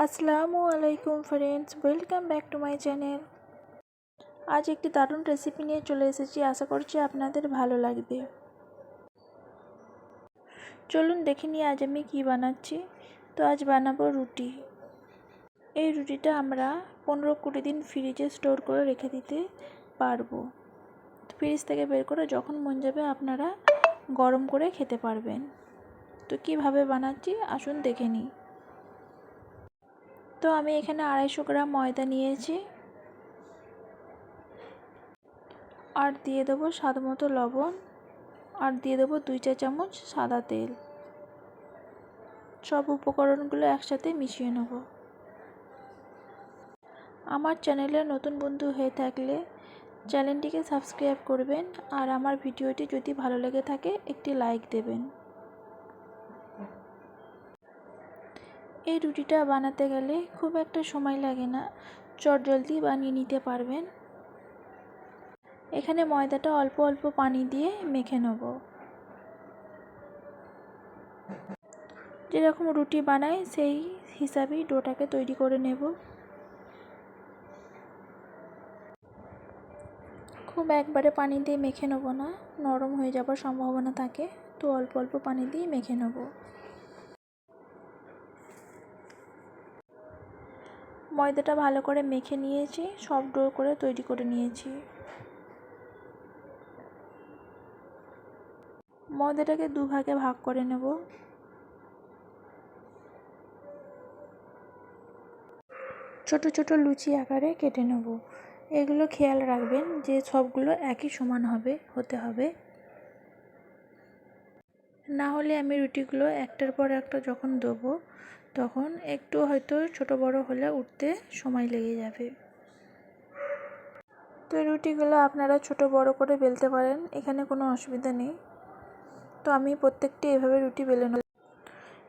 আসসালামু আলাইকুম friends welcome back to my channel আজ একটি দারুণ রেসিপি নিয়ে চলে এসেছি, আশা করছি আপনাদের ভালো লাগবে। চলুন দেখে নিই আজ আমি কী বানাচ্ছি। তো আজ বানাবো রুটি। এই রুটিটা আমরা পনেরো কুড়ি দিন ফ্রিজে স্টোর করে রেখে দিতে পারব। ফ্রিজ থেকে বের করে যখন মন যাবে আপনারা গরম করে খেতে পারবেন। তো কীভাবে বানাচ্ছি আসুন দেখে নিই। তো আমি এখানে আড়াইশো গ্রাম ময়দা নিয়েছি। আর দিয়ে দেবো স্বাদ মতো লবণ। আর দিয়ে দেবো দুই চা চামচ সাদা তেল। সব উপকরণগুলো একসাথে মিশিয়ে নেব। আমার চ্যানেলে নতুন বন্ধু হয়ে থাকলে চ্যানেলটিকে সাবস্ক্রাইব করবেন। আর আমার ভিডিওটি যদি ভালো লেগে থাকে, একটি লাইক দেবেন। এই রুটিটা বানাতে গেলে খুব একটা সময় লাগে না। চট জলদি বানিয়ে নিতে পারবেন। এখানে ময়দাটা অল্প অল্প পানি দিয়ে মেখে নেব। যেরকম রুটি বানাই, সেই হিসাবেই ডোটাকে তৈরি করে নেব। খুব একবারে পানি দিয়ে মেখে নেব না। নরম হয়ে যাবার সম্ভাবনা থাকে, তো অল্প অল্প পানি দিয়ে মেখে নেব। ময়দাটা ভালো করে মেখে নিয়েছি, সব ডো করে তৈরি করে নিয়েছি। ময়দাটাকে দুভাগে ভাগ করে নেব। ছোট ছোট লুচি আকারে কেটে নেব। এগুলো খেয়াল রাখবেন যে সবগুলো একই সমান হবে, হতে হবে। না হলে আমি রুটিগুলো একটার পর একটা যখন দেবো তখন একটু হয়তো ছোট বড় হলে উঠতে সময় লেগে যাবে। তো রুটিগুলো আপনারা ছোট বড় করে বেলতে পারেন, এখানে কোনো অসুবিধা নেই। তো আমি প্রত্যেকটি এভাবে রুটি বেলে নেব।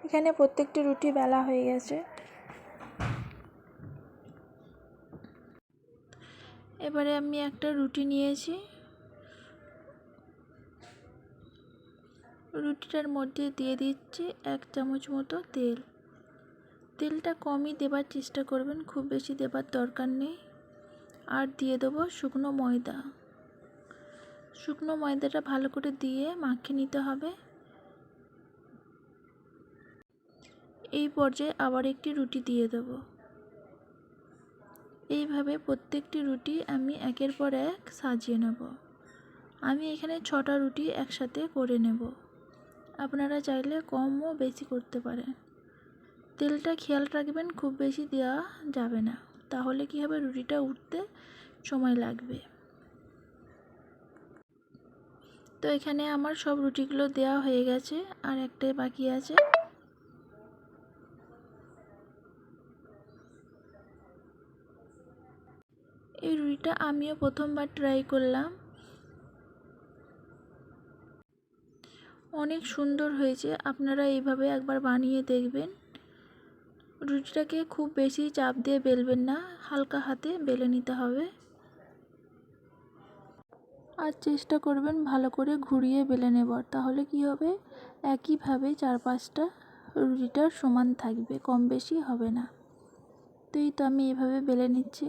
এখানে প্রত্যেকটি রুটি বেলা হয়ে গেছে। এবারে আমি একটা রুটি নিয়েছি। রুটিটার মধ্যে দিয়ে দিচ্ছি এক চামচ মতো তেল। তেলটা কমই দেবার চেষ্টা করবেন, খুব বেশি দেবার দরকার নেই। আর দিয়ে দেবো শুকনো ময়দা। শুকনো ময়দাটা ভালো করে দিয়ে মাখিয়ে নিতে হবে। এই পর্যায়ে আবার একটি রুটি দিয়ে দেব। এইভাবে প্রত্যেকটি রুটি আমি একের পর এক সাজিয়ে নেব। আমি এখানে ছটা রুটি একসাথে করে নেব। আপনারা চাইলে কমও বেশি করতে পারেন। তেলটা খেয়াল রাখবেন, খুব বেশি দেওয়া যাবে না। তাহলে কি হবে? রুটিটা উঠতে সময় লাগবে। তো এখানে আমার সব রুটিগুলো দেওয়া হয়ে গেছে, আর একটাই বাকি আছে। এই রুটিটা আমিও প্রথমবার ট্রাই করলাম। অনেক সুন্দর হয়েছে। আপনারা এইভাবে একবার বানিয়ে দেখবেন। রুটিটাকে খুব বেশি চাপ দিয়ে বেলবেন না, হালকা হাতে বেলে নিতে হবে। আর চেষ্টা করবেন ভালো করে ঘুরিয়ে বেলে নেবার। তাহলে কি হবে? একইভাবে চার পাঁচটা রুটিটার সমান থাকবে, কম বেশি হবে না। তো এই তো আমি এভাবে বেলে নিচ্ছি।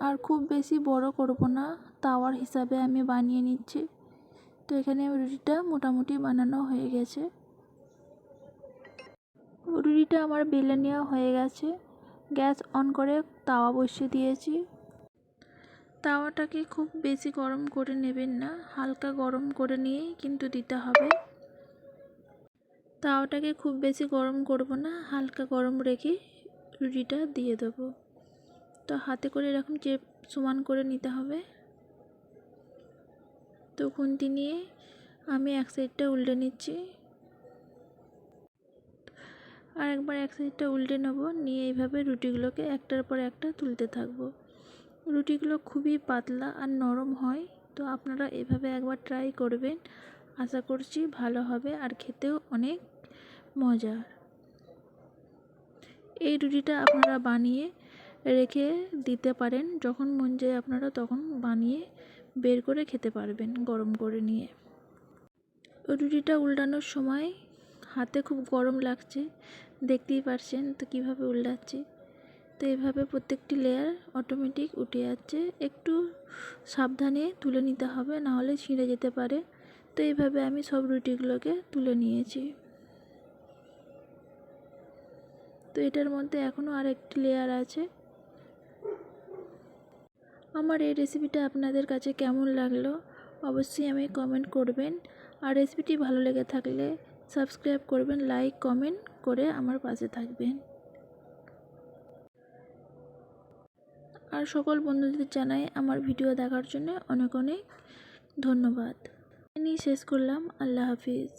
আর খুব বেশি বড় করব না, তাওয়ার হিসাবে আমি বানিয়ে নিচ্ছি। তো এখানে রুটিটা মোটামুটি বানানো হয়ে গেছে। রুটিটা আমার বেলে নেওয়া হয়ে গেছে। গ্যাস অন করে তাওয়া বসিয়ে দিয়েছি। তাওয়াটাকে খুব বেশি গরম করে নেবেন না, হালকা গরম করে নিয়েই কিন্তু দিতে হবে। তাওয়াটাকে খুব বেশি গরম করব না, হালকা গরম রেখে রুটিটা দিয়ে দেবো। তো হাতে করে এরকম চেপ সমান করে নিতে হবে। তো খুন্তি নিয়ে আমি এক সাইডটা উল্টে নিচ্ছি। আর একবার এক সাইডটা উল্টে নেব, নিয়ে এইভাবে রুটিগুলোকে একটার পর একটা তুলতে থাকব। রুটিগুলো খুবই পাতলা আর নরম হয়, তো আপনারা এভাবে একবার ট্রাই করবেন। আশা করছি ভালো হবে আর খেতেও অনেক মজার এই রুটিটা আপনারা বানিয়ে রেখে দিতে পারেন, যখন মন যায় আপনারা তখন বানিয়ে বের করে খেতে পারবেন গরম করে নিয়ে। রুটিটা উল্টানোর সময় হাতে খুব গরম লাগছে, দেখতেই পারছেন তো কীভাবে উল্টাচ্ছি। তো এভাবে প্রত্যেকটি লেয়ার অটোমেটিক উঠে যাচ্ছে, একটু সাবধানে তুলে নিতে হবে, নাহলে ছিঁড়ে যেতে পারে। তো এইভাবে আমি সব রুটিগুলোকে তুলে নিয়েছি। তো এটার মধ্যে এখনও আর একটি লেয়ার আছে আমার এই রেসিপিটা আপনাদের কাছে কেমন লাগল অবশ্যই আমি কমেন্ট করবেন। আর রেসিপিটি ভালো লেগে থাকলে সাবস্ক্রাইব করবেন লাইক কমেন্ট করে আমার পাশে থাকবেন। আর সকল বন্ধুদের জানাই আমার ভিডিও দেখার জন্য অনেক অনেক ধন্যবাদ। নিয়ে শেষ করলাম। আল্লাহ হাফিজ।